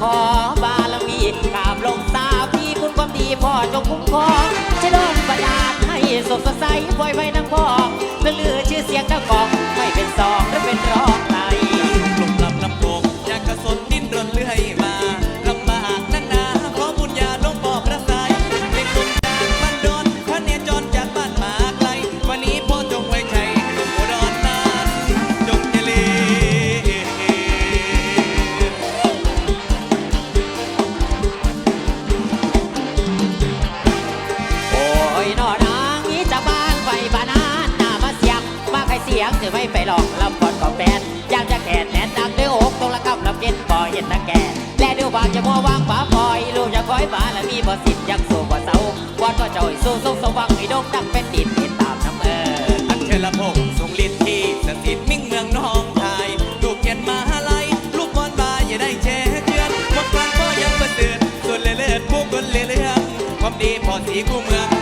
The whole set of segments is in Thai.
ขอบารมีกราบลงสาพี่คุณความดีพ่อจงคุ้มครอง ไปหลอกลำก่อดก็แฟนยากจะแก่แนนดังเดืออกตรงละกำลำเก็นบ่อเย็นตะแก่และดือวางจะมัววางฝาปอยลูกจะคอยฝาและมีบ่สิบยังสู้บ่เศร้าวอดก็จอยสู้สู้สว่างให้ดงดังเป็นดินตามน้ำเอออันเชลพงษ์ทรงฤทธิ์ที่สถิตมิ่งเมืองน้องไทยลูกเย็นมาไลลูกบอลบาอย่าได้แช่อเดือนกลางฝัอยังปิดเดือฐส่วนเลือดผู้คนเลือดความดีพอสีคู่เมือง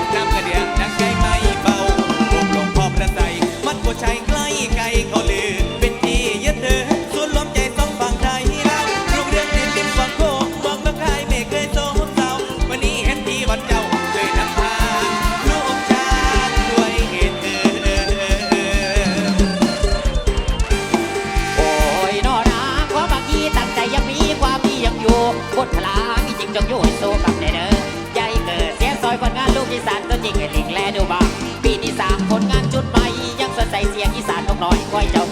จริงจงอยู่ให้สู้กับในเด้อใหญ่เกิดเสียงซอยผลงานลูกอีสานตัวจริงไอ้ลิงแลดูบ้างปีที่สามผลงานจุดใหม่ยังสนใจเสียงอีสานนกน้อยก้อยเจ้า